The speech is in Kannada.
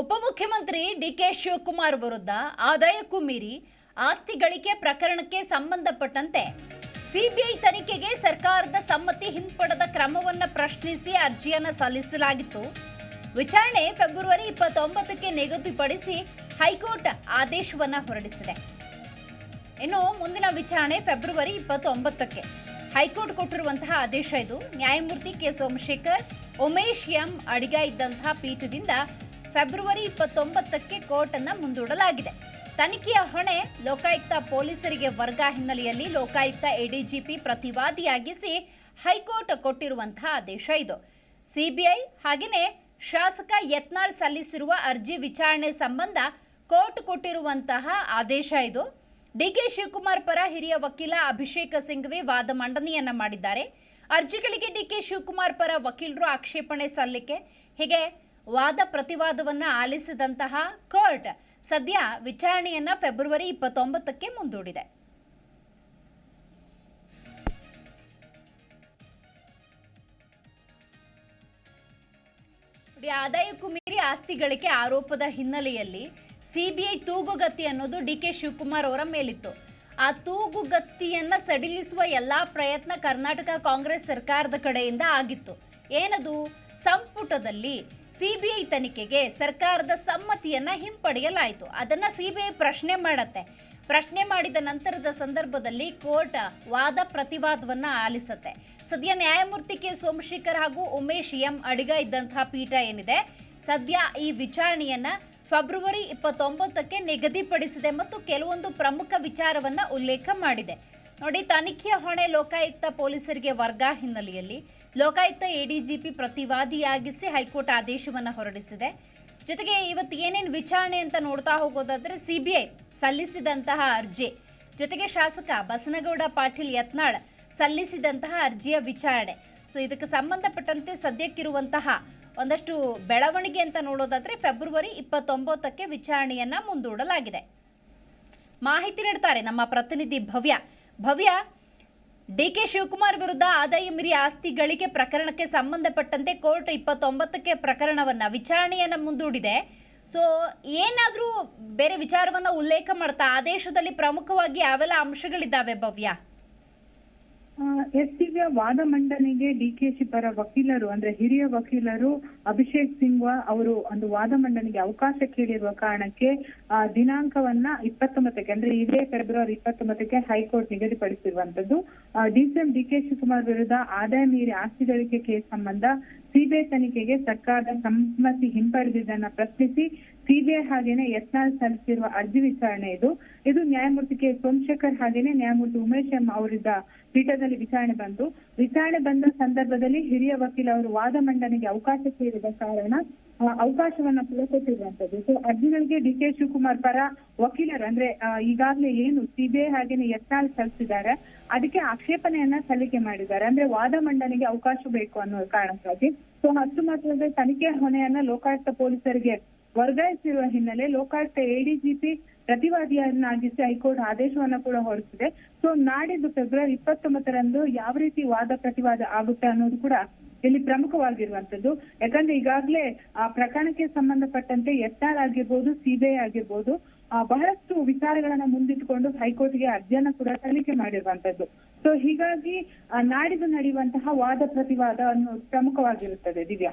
ಉಪಮುಖ್ಯಮಂತ್ರಿ ಡಿಕೆ ಶಿವಕುಮಾರ್ ವಿರುದ್ಧ ಆದಾಯಕ್ಕೂ ಮೀರಿ ಆಸ್ತಿ ಗಳಿಕೆ ಪ್ರಕರಣಕ್ಕೆ ಸಂಬಂಧಪಟ್ಟಂತೆ ಸಿಬಿಐ ತನಿಖೆಗೆ ಸರ್ಕಾರದ ಸಮ್ಮತಿ ಹಿಂಪಡೆದ ಕ್ರಮವನ್ನು ಪ್ರಶ್ನಿಸಿ ಅರ್ಜಿಯನ್ನು ಸಲ್ಲಿಸಲಾಗಿತ್ತು. ವಿಚಾರಣೆ ಫೆಬ್ರವರಿ ಇಪ್ಪತ್ತೊಂಬತ್ತಕ್ಕೆ ನಿಗದಿಪಡಿಸಿ ಹೈಕೋರ್ಟ್ ಆದೇಶವನ್ನು ಹೊರಡಿಸಿದೆ. ಇನ್ನು ಮುಂದಿನ ವಿಚಾರಣೆ ಫೆಬ್ರವರಿ ಇಪ್ಪತ್ತೊಂಬತ್ತಕ್ಕೆ. ಹೈಕೋರ್ಟ್ ಕೊಟ್ಟಿರುವಂತಹ ಆದೇಶ ಇದು. ನ್ಯಾಯಮೂರ್ತಿ ಕೆ ಸೋಮಶೇಖರ್, ಉಮೇಶ್ ಎಂ ಅಡಿಗ ಇದ್ದಂತಹ ಪೀಠದಿಂದ ಫೆಬ್ರವರಿ ಇಪ್ಪತ್ತೊಂಬತ್ತಕ್ಕೆ ಕೋರ್ಟ್ ಅನ್ನ ಮುಂದೂಡಲಾಗಿದೆ. ತನಿಖೆಯ ಹೊಣೆ ಲೋಕಾಯುಕ್ತ ಪೊಲೀಸರಿಗೆ ವರ್ಗ ಹಿನ್ನೆಲೆಯಲ್ಲಿ ಲೋಕಾಯುಕ್ತ ಎಡಿಜಿಪಿ ಪ್ರತಿವಾದಿಯಾಗಿಸಿ ಹೈಕೋರ್ಟ್ ಕೊಟ್ಟಿರುವಂತಹ ಆದೇಶ ಇದು. ಸಿಬಿಐ ಹಾಗೆಯೇ ಶಾಸಕ ಯತ್ನಾಳ್ ಸಲ್ಲಿಸಿರುವ ಅರ್ಜಿ ವಿಚಾರಣೆ ಸಂಬಂಧ ಕೋರ್ಟ್ ಕೊಟ್ಟಿರುವಂತಹ ಆದೇಶ ಇದು. ಡಿ ಕೆ ಶಿವಕುಮಾರ್ ಪರ ಹಿರಿಯ ವಕೀಲ ಅಭಿಷೇಕ ಸಿಂಘವಿ ವಾದ ಮಂಡನೆಯನ್ನ ಮಾಡಿದ್ದಾರೆ. ಅರ್ಜಿಗಳಿಗೆ ಡಿ ಕೆ ಶಿವಕುಮಾರ್ ಪರ ವಕೀಲರು ಆಕ್ಷೇಪಣೆ ಸಲ್ಲಿಕೆ. ಹೀಗೆ ವಾದ ಪ್ರತಿವಾದವನ್ನ ಆಲಿಸಿದಂತಹ ಕೋರ್ಟ್ ಸದ್ಯ ವಿಚಾರಣೆಯನ್ನ ಫೆಬ್ರವರಿ ಇಪ್ಪತ್ತೊಂಬತ್ತಕ್ಕೆ ಮುಂದೂಡಿದೆ. ಆದಾಯಕ್ಕೂ ಮೀರಿ ಆಸ್ತಿ ಗಳಿಕೆ ಆರೋಪದ ಹಿನ್ನೆಲೆಯಲ್ಲಿ ಸಿಬಿಐ ತೂಗುಗತಿ ಅನ್ನೋದು ಡಿ ಕೆ ಶಿವಕುಮಾರ್ ಅವರ ಮೇಲಿತ್ತು. ಆ ತೂಗುಗತ್ತಿಯನ್ನ ಸಡಿಲಿಸುವ ಎಲ್ಲಾ ಪ್ರಯತ್ನ ಕರ್ನಾಟಕ ಕಾಂಗ್ರೆಸ್ ಸರ್ಕಾರದ ಕಡೆಯಿಂದ ಆಗಿತ್ತು. ಏನದು? ಸಂಪುಟದಲ್ಲಿ ಸಿಬಿಐ ತನಿಖೆಗೆ ಸರ್ಕಾರದ ಸಮ್ಮತಿಯನ್ನ ಹಿಂಪಡೆಯಲಾಯಿತು. ಅದನ್ನ ಸಿಬಿಐ ಪ್ರಶ್ನೆ ಮಾಡತ್ತೆ. ಪ್ರಶ್ನೆ ಮಾಡಿದ ನಂತರದ ಸಂದರ್ಭದಲ್ಲಿ ಕೋರ್ಟ್ ವಾದ ಪ್ರತಿವಾದವನ್ನ ಆಲಿಸುತ್ತೆ. ಸದ್ಯ ನ್ಯಾಯಮೂರ್ತಿ ಕೆ. ಸೋಮಶೇಖರ್ ಹಾಗೂ ಉಮೇಶ್ ಎಂ ಅಡಿಗ ಇದ್ದಂತಹ ಪೀಠ ಏನಿದೆ, ಸದ್ಯ ಈ ವಿಚಾರಣೆಯನ್ನ ಫೆಬ್ರವರಿ ಇಪ್ಪತ್ತೊಂಬತ್ತಕ್ಕೆ ನಿಗದಿಪಡಿಸಿದೆ ಮತ್ತು ಕೆಲವೊಂದು ಪ್ರಮುಖ ವಿಚಾರವನ್ನ ಉಲ್ಲೇಖ ಮಾಡಿದೆ. ನೋಡಿ, ತನಿಖೆಯ ಹೊಣೆ ಲೋಕಾಯುಕ್ತ ಪೊಲೀಸರಿಗೆ ವರ್ಗ ಹಿನ್ನೆಲೆಯಲ್ಲಿ. ಲೋಕಾಯುಕ್ತ ಎಡಿಜಿಪಿ ಪ್ರತಿವಾದಿಯಾಗಿಸಿ ಹೈಕೋರ್ಟ್ ಆದೇಶವನ್ನು ಹೊರಡಿಸಿದೆ. ಜೊತೆಗೆ ಇವತ್ತು ಏನೇನು ವಿಚಾರಣೆ ಅಂತ ನೋಡ್ತಾ ಹೋಗೋದಾದ್ರೆ ಐ ಸಲ್ಲಿಸಿದಂತಹ ಅರ್ಜಿ. ಜೊತೆಗೆ ಶಾಸಕ ಬಸನಗೌಡ ಪಾಟೀಲ್ ಯತ್ನಾಳ್ ಸಲ್ಲಿಸಿದಂತಹ ಅರ್ಜಿಯ ವಿಚಾರಣೆ. ಸೊ, ಇದಕ್ಕೆ ಸಂಬಂಧಪಟ್ಟಂತೆ ಸದ್ಯಕ್ಕಿರುವಂತಹ ಒಂದಷ್ಟು ಬೆಳವಣಿಗೆ ಅಂತ ನೋಡೋದಾದ್ರೆ ಫೆಬ್ರವರಿ ಇಪ್ಪತ್ತೊಂಬತ್ತಕ್ಕೆ ವಿಚಾರಣೆಯನ್ನ ಮುಂದೂಡಲಾಗಿದೆ. ಮಾಹಿತಿ ನೀಡ್ತಾರೆ ನಮ್ಮ ಪ್ರತಿನಿಧಿ ಭವ್ಯ. ಭವ್ಯ ಡಿ ಕೆ ಶಿವಕುಮಾರ್ ವಿರುದ್ಧ ಆದಾಯ ಮೀರಿ ಆಸ್ತಿ ಗಳಿಕೆ ಪ್ರಕರಣಕ್ಕೆ ಸಂಬಂಧಪಟ್ಟಂತೆ ಕೋರ್ಟ್ ಇಪ್ಪತ್ತೊಂಬತ್ತಕ್ಕೆ ಪ್ರಕರಣವನ್ನ ವಿಚಾರಣೆಯನ್ನ ಮುಂದೂಡಿದೆ. ಸೊ ಏನಾದರೂ ಬೇರೆ ವಿಚಾರವನ್ನ ಉಲ್ಲೇಖ ಮಾಡ್ತಾ ಆದೇಶದಲ್ಲಿ ಪ್ರಮುಖವಾಗಿ ಯಾವೆಲ್ಲ ಅಂಶಗಳಿದ್ದಾವೆ ಭವ್ಯ? ಎಸ್ ವಾದ ಮಂಡನೆಗೆ ಡಿಕೆಶಿ ಪರ ವಕೀಲರು ಅಂದ್ರೆ ಹಿರಿಯ ವಕೀಲರು ಅಭಿಷೇಕ್ ಸಿಂಗ್ವಾ ಅವರು ಒಂದು ವಾದ ಮಂಡನೆಗೆ ಅವಕಾಶ ಕೇಳಿರುವ ಕಾರಣಕ್ಕೆ ಆ, ದಿನಾಂಕವನ್ನ ಇಪ್ಪತ್ತೊಂಬತ್ತಕ್ಕೆ ಅಂದ್ರೆ ಇದೇ ಫೆಬ್ರವರಿ ಇಪ್ಪತ್ತೊಂಬತ್ತಕ್ಕೆ ಹೈಕೋರ್ಟ್ ನಿಗದಿಪಡಿಸಿರುವಂತದ್ದು ಡಿಸಿಎಂ ಡಿಕೆಶಿ ಶಿವಕುಮಾರ್ ವಿರುದ್ಧ ಆದಾಯ ಮೀರಿ ಆಸ್ತಿ ಗಳಿಕೆ ಕೇಸ್ ಸಂಬಂಧ ಸಿಬಿಐ ತನಿಖೆಗೆ ಸರ್ಕಾರದ ಸಮ್ಮತಿ ಹಿಂಪಡೆದಿದ್ದನ್ನ ಪ್ರಶ್ನಿಸಿ ಸಿಬಿಐ ಹಾಗೇನೆ ಯತ್ನಾಳ್ ಸಲ್ಲಿಸಿರುವ ಅರ್ಜಿ ವಿಚಾರಣೆ ಇದು. ಇದು ನ್ಯಾಯಮೂರ್ತಿ ಕೆ. ಸೋಮಶೇಖರ್ ಹಾಗೇನೆ ನ್ಯಾಯಮೂರ್ತಿ ಉಮೇಶ್ ಎಂ ಅವರಿದ್ದ ಪೀಠದಲ್ಲಿ ವಿಚಾರಣೆ ಬಂತು. ವಿಚಾರಣೆ ಬಂದ ಸಂದರ್ಭದಲ್ಲಿ ಹಿರಿಯ ವಕೀಲ ಅವರು ವಾದ ಮಂಡನೆಗೆ ಅವಕಾಶ ಕೇಳಿದ ಕಾರಣ ಅವಕಾಶವನ್ನ ಪುರಕೊಟ್ಟಿರುವಂತದ್ದು ಸೊ ಅರ್ಜಿಗಳಿಗೆ ಡಿ ಕೆ ಶಿವಕುಮಾರ್ ಪರ ವಕೀಲರು, ಅಂದ್ರೆ ಈಗಾಗಲೇ ಏನು ಸಿಬಿಐ ಹಾಗೇನೆ ಯತ್ನಾಲ್ ಸಲ್ಲಿಸಿದ್ದಾರೆ ಅದಕ್ಕೆ ಆಕ್ಷೇಪಣೆಯನ್ನ ಸಲ್ಲಿಕೆ ಮಾಡಿದ್ದಾರೆ. ಅಂದ್ರೆ ವಾದ ಮಂಡನೆಗೆ ಅವಕಾಶ ಬೇಕು ಅನ್ನೋ ಕಾರಣಕ್ಕಾಗಿ. ಸೊ ಅಷ್ಟು ಮಾತ್ರವಲ್ಲದೆ ತನಿಖೆ ಹೊಣೆಯನ್ನ ಲೋಕಾಯುಕ್ತ ಪೊಲೀಸರಿಗೆ ವರ್ಗಾಯಿಸಿರುವ ಹಿನ್ನೆಲೆ ಲೋಕಾಯುಕ್ತ ಎಡಿಜಿಪಿ ಪ್ರತಿವಾದಿಯನ್ನಾಗಿಸಿ ಹೈಕೋರ್ಟ್ ಆದೇಶವನ್ನ ಕೂಡ ಹೊರಡಿಸಿದೆ. ಸೊ ನಾಡಿದ್ದು ಫೆಬ್ರವರಿ ಇಪ್ಪತ್ತೊಂಬತ್ತರಂದು ಯಾವ ರೀತಿ ವಾದ ಪ್ರತಿವಾದ ಆಗುತ್ತೆ ಅನ್ನೋದು ಕೂಡ ಇಲ್ಲಿ ಪ್ರಮುಖವಾಗಿರುವಂತದ್ದು ಯಾಕಂದ್ರೆ ಈಗಾಗಲೇ ಆ ಪ್ರಕರಣಕ್ಕೆ ಸಂಬಂಧಪಟ್ಟಂತೆ ಎಸ್ಆರ್ ಆಗಿರ್ಬೋದು ಸಿಬಿಐ ಆಗಿರ್ಬೋದು ಆ, ಬಹಳಷ್ಟು ವಿಚಾರಗಳನ್ನ ಮುಂದಿಟ್ಟುಕೊಂಡು ಹೈಕೋರ್ಟ್ಗೆ ಅರ್ಜಿಯನ್ನ ಕೂಡ ಸಲ್ಲಿಕೆ ಮಾಡಿರುವಂತದ್ದು ಸೊ ಹೀಗಾಗಿ ನಾಡಿದ್ದು ನಡೆಯುವಂತಹ ವಾದ ಪ್ರತಿವಾದ ಅನ್ನೋದು ಪ್ರಮುಖವಾಗಿರುತ್ತದೆ Divya.